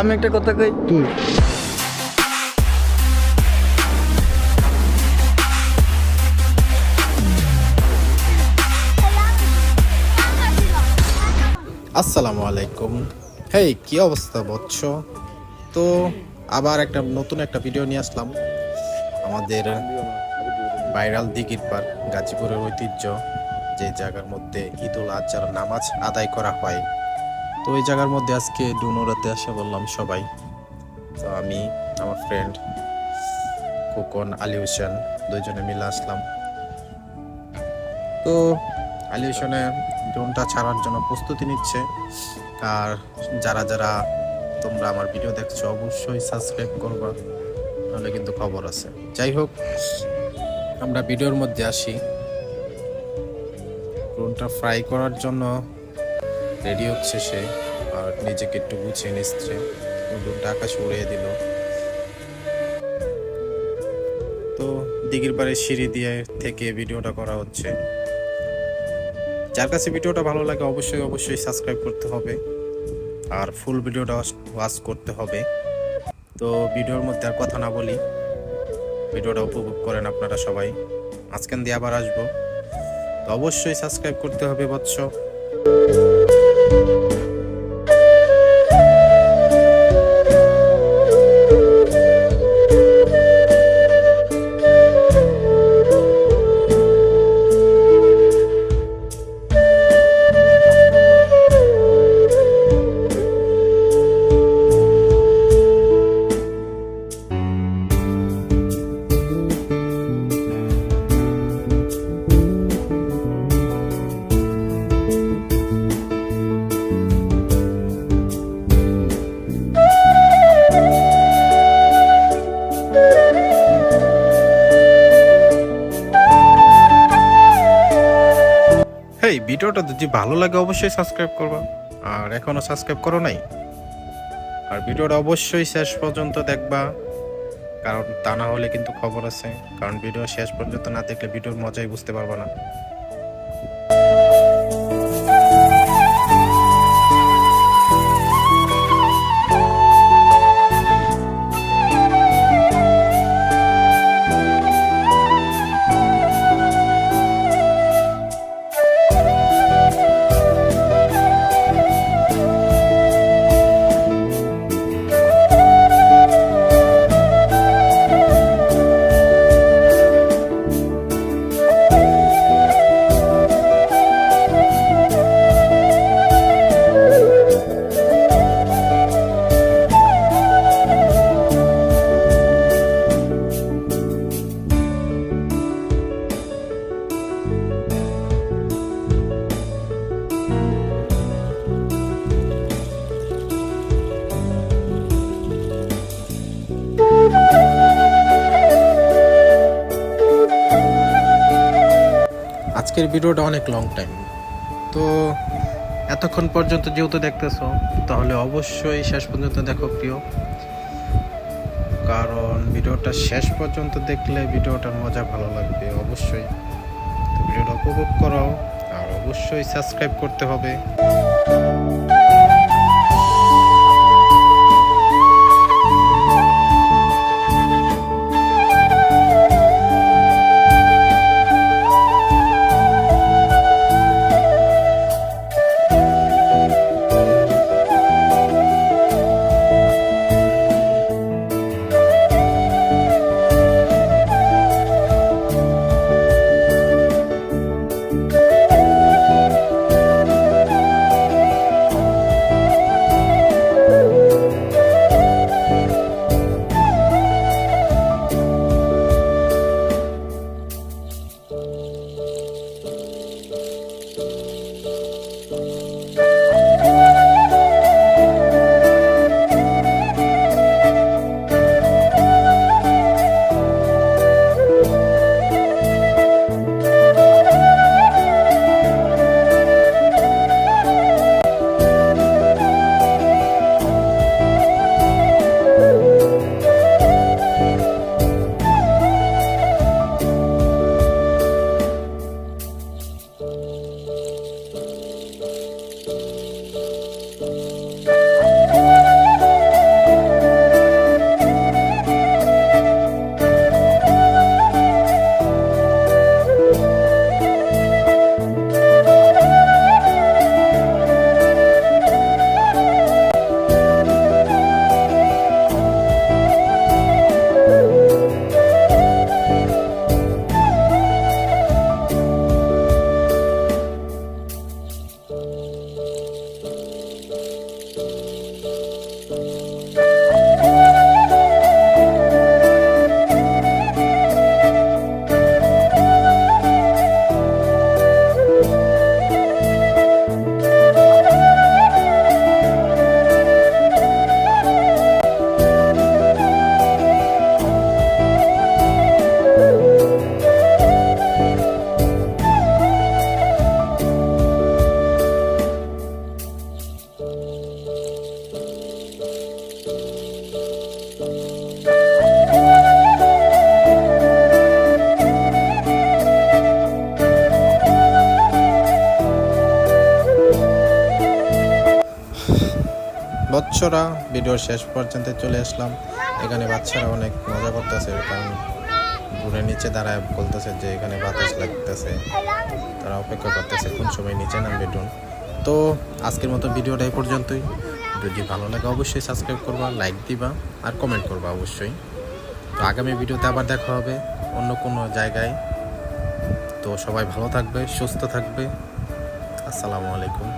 আমি একটা কথা কই? তুই। আসসালামু আলাইকুম। হেই, কি অবস্থা বৎস? তো আবার একটা নতুন একটা ভিডিও নিয়ে আসলাম। আমাদের ভাইরাল দিঘির পার গাজীপুরের ঐতিহ্য, যে জায়গার মধ্যে ঈদুল আজহার নামাজ আদায় করা হয়। তো ওই জায়গার মধ্যে আজকে ডুনোরাতে আসা বললাম সবাই। তো আমি, আমার ফ্রেন্ড খোকন, আলী হোসেন দুইজনে মিলে আসলাম। তো আলী হোসেনে ড্রোনটা ছাড়ার জন্য প্রস্তুতি নিচ্ছে। আর যারা যারা তোমরা আমার ভিডিও দেখছ, অবশ্যই সাবস্ক্রাইব করবা, নাহলে কিন্তু খবর আছে। যাই হোক, আমরা ভিডিওর মধ্যে আসি। ড্রোনটা ফ্রাই করার জন্য রেডি হচ্ছে সে আর নিজেকে একটু গুছিয়ে নিচ্ছে। আকাশে উড়িয়ে দিল। তো দিঘির পাড়ে সিঁড়ি দিয়ে থেকে ভিডিওটা করা হচ্ছে। যার কাছে ভিডিওটা ভালো লাগে অবশ্যই অবশ্যই সাবস্ক্রাইব করতে হবে। আর ফুল ভিডিওটা ওয়াচ করতে হবে। তো ভিডিওর মধ্যে আর কথা না বলি। ভিডিওটা উপভোগ করেন আপনারা সবাই। আজকান দিয়ে আবার আসব। তো অবশ্যই সাবস্ক্রাইব করতে হবে বৎস। you হেই ভিডিওটা যদি ভালো লাগে অবশ্যই সাবস্ক্রাইব করবা। আর এখনও সাবস্ক্রাইব করো নাই? আর ভিডিওটা অবশ্যই শেষ পর্যন্ত দেখবা। কারণ তা না হলে কিন্তু খবর আছে। কারণ ভিডিও শেষ পর্যন্ত না দেখলে ভিডিওর মজাই বুঝতে পারবা না। আজকের ভিডিওটা অনেক লং টাইম তো এতক্ষণ পর্যন্ত যেহেতু দেখতেছো, তাহলে অবশ্যই শেষ পর্যন্ত দেখো প্রিয়। কারণ ভিডিওটা শেষ পর্যন্ত দেখলে ভিডিওটার মজা ভালো লাগবে, অবশ্যই। তো ভিডিওটা উপভোগ করো, আর অবশ্যই সাবস্ক্রাইব করতে হবে। বাচ্চারা ভিডিওর শেষ পর্যন্ত চলে আসলাম। এখানে বাচ্চারা অনেক মজা করতেছে, কারণ ঘুরে নিচে দাঁড়ায় বলতেছে যে এখানে বাতাস লাগতেছে। তারা অপেক্ষা করতেছে, কোন সময় নিচে নামবে ড্রোন। তো আজকের মতো ভিডিওটা এই পর্যন্তই। যদি ভালো লাগে অবশ্যই সাবস্ক্রাইব করবা, লাইক দিবা আর কমেন্ট করবা অবশ্যই। তো আগামী ভিডিওতে আবার দেখা হবে অন্য কোনো জায়গায়। তো সবাই ভালো থাকবে, সুস্থ থাকবে। আসসালামু আলাইকুম।